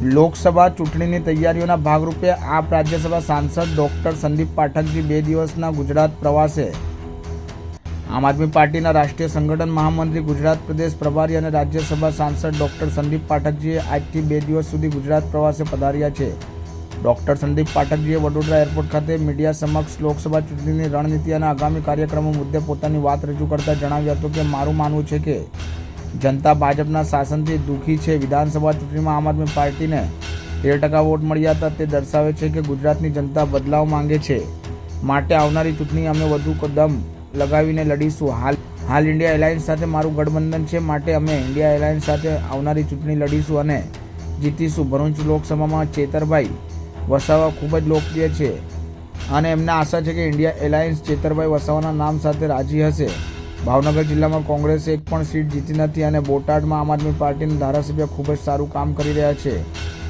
લોકસભા ચૂંટણીની તૈયારીઓના ભાગરૂપે આપ રાજ્યસભા સાંસદ ડોક્ટર સંદીપ પાઠકજી બે દિવસના ગુજરાત પ્રવાસે. આમ આદમી પાર્ટીના રાષ્ટ્રીય સંગઠન મહામંત્રી ગુજરાત પ્રદેશ પ્રભારી અને રાજ્યસભા સાંસદ ડોક્ટર સંદીપ પાઠકજીએ આજથી બે દિવસ સુધી ગુજરાત પ્રવાસે પધાર્યા છે. ડૉક્ટર સંદીપ પાઠકજીએ વડોદરા એરપોર્ટ ખાતે મીડિયા સમક્ષ લોકસભા ચૂંટણીની રણનીતિ અને આગામી કાર્યક્રમો મુદ્દે પોતાની વાત રજૂ કરતા જણાવ્યું હતું કે મારું માનવું છે કે જનતા ભાજપના શાસનથી દુઃખી છે. વિધાનસભા ચૂંટણીમાં આમ આદમી પાર્ટીને તેર ટકા વોટ મળ્યા હતા. તે દર્શાવે છે કે ગુજરાતની જનતા બદલાવ માંગે છે. માટે આવનારી ચૂંટણી અમે વધુ કદમ લગાવીને લડીશું. હાલ હાલ ઇન્ડિયા એલાયન્સ સાથે મારું ગઠબંધન છે. માટે અમે ઇન્ડિયા એલાયન્સ સાથે આવનારી ચૂંટણી લડીશું અને જીતીશું. ભરૂચ લોકસભામાં ચેતરભાઈ વસાવા ખૂબ જ લોકપ્રિય છે. અને એમને આશા છે કે ઇન્ડિયા એલાયન્સ ચેતરભાઈ વસાવાના નામ સાથે રાજી હશે. ભાવનગર જિલ્લામાં કોંગ્રેસે એક પણ સીટ જીતી નથી અને બોટાદમાં આમ આદમી પાર્ટીના ધારાસભ્ય ખૂબ જ સારું કામ કરી રહ્યા છે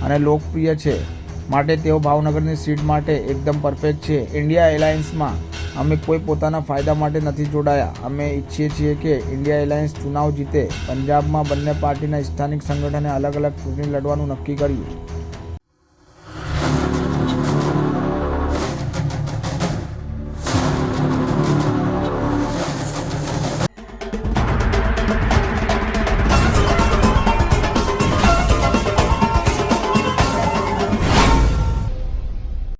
અને લોકપ્રિય છે. માટે તેઓ ભાવનગરની સીટ માટે એકદમ પરફેક્ટ છે. ઇન્ડિયા એલાયન્સમાં અમે કોઈ પોતાના ફાયદા માટે નથી જોડાયા. અમે ઈચ્છીએ છીએ કે ઇન્ડિયા એલાયન્સ ચુનાવ જીતે. પંજાબમાં બંને પાર્ટીના સ્થાનિક સંગઠને અલગ અલગ ચૂંટણી લડવાનું નક્કી કર્યું.